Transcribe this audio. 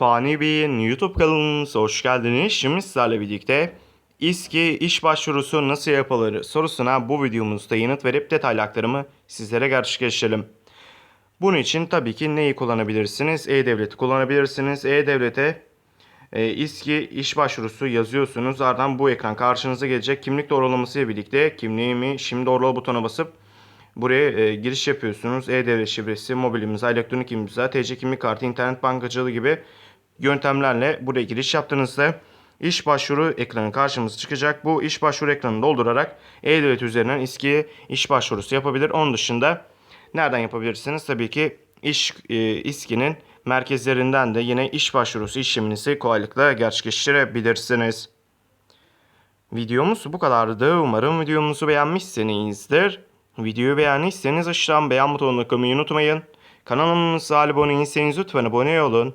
Fani Bey'in YouTube kanalımıza hoş geldiniz. Şimdi sizlerle birlikte İSKİ iş başvurusu nasıl yapılır sorusuna bu videomuzda yanıt verip detaylı aktarımı sizlere gerçekleştirelim. Bunun için tabii ki neyi kullanabilirsiniz? E-Devlet'i kullanabilirsiniz. E-Devlet'e e, İSKİ iş başvurusu yazıyorsunuz. Ardından bu ekran karşınıza gelecek. Kimlik doğrulaması ile birlikte kimliğimi şimdi doğrula butona basıp Buraya e, giriş yapıyorsunuz. E-Devlet şifresi, mobil imza, elektronik imza, TC kimlik kartı, internet bankacılığı gibi yöntemlerle buraya giriş yaptığınızda iş başvuru ekranı karşımıza çıkacak. Bu iş başvuru ekranını doldurarak E-Devlet üzerinden İSKİ'ye iş başvurusu yapabilir. Onun dışında nereden yapabilirsiniz? Tabii ki iş e, İSKİ'nin merkezlerinden de yine iş başvurusu işleminizi kolaylıkla gerçekleştirebilirsiniz. Videomuz bu kadardı. Umarım videomuzu beğenmişsinizdir. Videoyu beğendiyseniz aşağıdan beğen butonuna kılmayı unutmayın. Kanalımıza abone değilseniz lütfen abone olun.